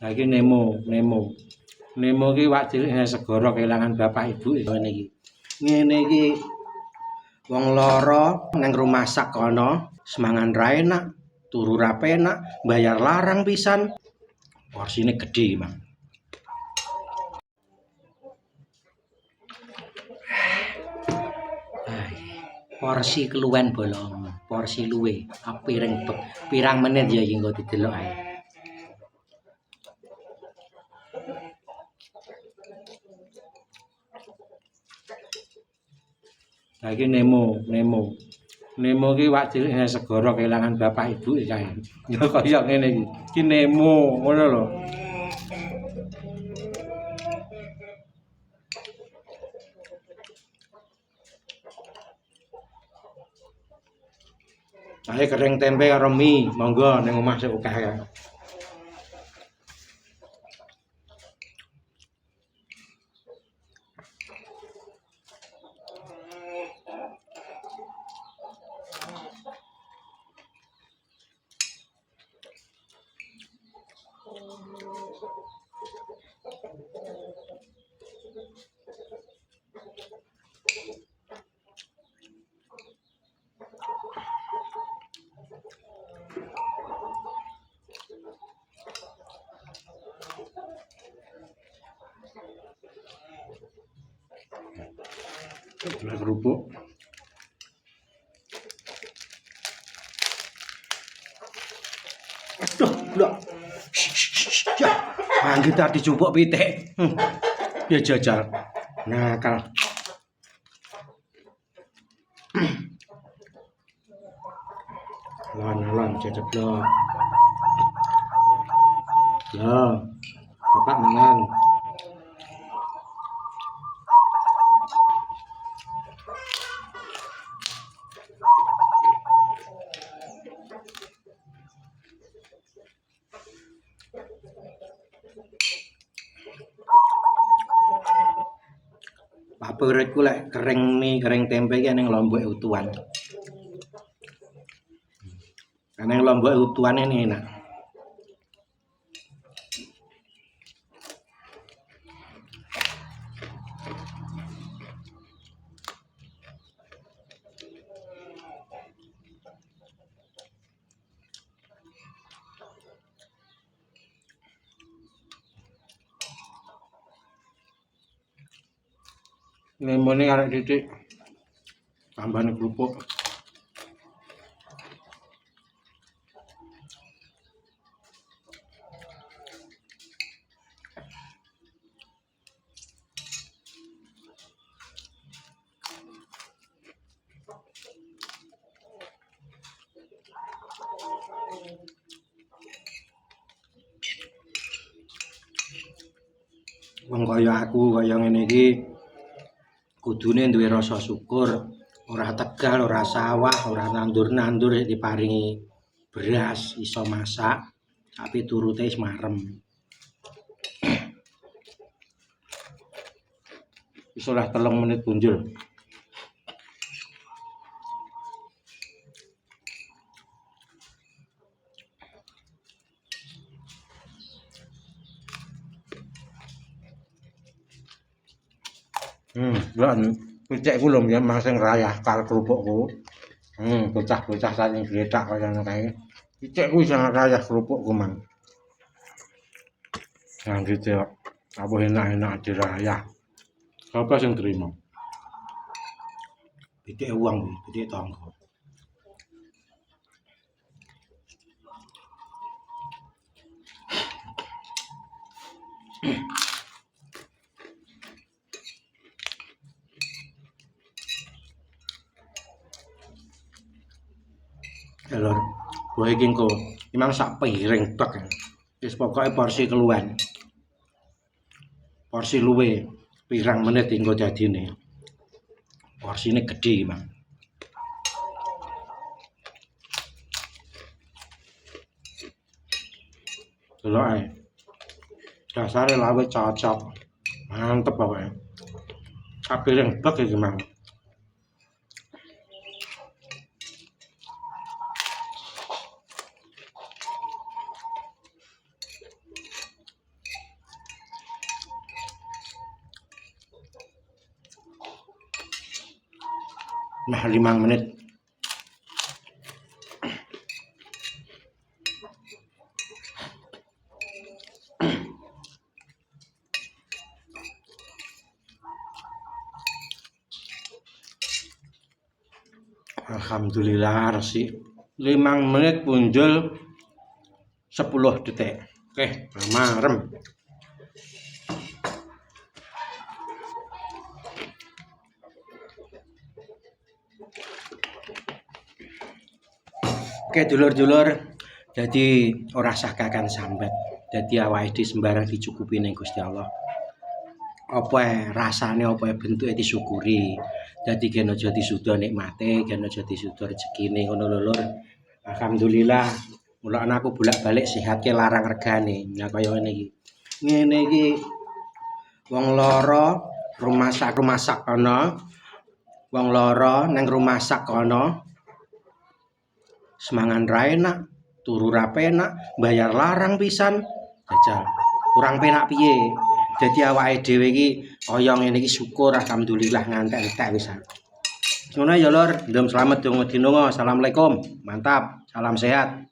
Nah iki Nemo, Nemo. Nemo iki wak cilik kelangan bapak ibu iki. Ngene iki wong lara nang rumah sak kono, semangan ra turu ra penak, bayar larang pisan. Porsine gedhe, Mang. Porsi keluwen bolong, porsi luwe, bek. Pirang menit ya iki engko didelok ae. Nah iki Nemo, Nemo. Nemo iki wak cilik nang segara kelangan bapak ibu kae. Ya kaya ngene iki. Iki Nemo, ngono lho. Ae kering tempe karo mie, monggo ning omah sik akeh gulai kerupuk. Aduh blok ya manggil tadi coba pitik. Hmm. ya jajal. Nakal lan nah, lan jajal, lo lo bapak menang Favoritku lek kering mie, kering tempe iki ning lombok utuhan. Karena yang lombok utuhan ini enak. Lemone arek titik. Tambahane kerupuk. Wong kaya aku kaya ngene iki kudune duwe rasa syukur, ora tegal, ora sawah, ora nandur-nandur diparingi beras, iso masak, tapi turute wis marem. Wis ora telung menit punjul. Hmm, lan picekku lho ya Mas sing rayah kal kerupukku. Hmm, bocah-bocah saking gletak kaya ngono kae. Picekku sing rayah kerupukku, Mang. Yang gitu ya. Apa enak-enak dirayah. Apa sing terima? Pitik uang, pitik tonggo. Ya lur, kowe iki engko imang sak piring bek. Wis pokoke porsi keluwen. Porsi luwe pirang menit engko dadine. Porsine gedhe, Mang. Delok ae. Dasare lawe cocok. Mantep pokoke. Sak piring bek iki, Mang. Nah, limang menit. Alhamdulillah resi. Limang menit punjul 10 detik. Oke, marem. Oke dulur-dulur, jadi ora sah kakan sambat. Jadi awake dhewe sembarang dicukupi ning Gusti Allah. Apa ae rasane apa ae bentuke disyukuri. Dadi gen aja disuda nikmate, gen aja disuda rezekine ngono lho. Alhamdulillah, mula anakku bolak-balik sehat ke larang regane. Nah kaya ngene iki. Ngene iki wong lara rumah sak rumah sak ana. Wong lara nang rumah sak ana. Semangan ra enak, turu ra penak, bayar larang pisan. Jajal, kurang penak piye? Dadi awake dhewe iki kaya ngene iki syukur alhamdulillah ngantek-entek wis. Ngono ya lur, ndom slamet donga dinonga. Assalamualaikum. Mantap, salam sehat.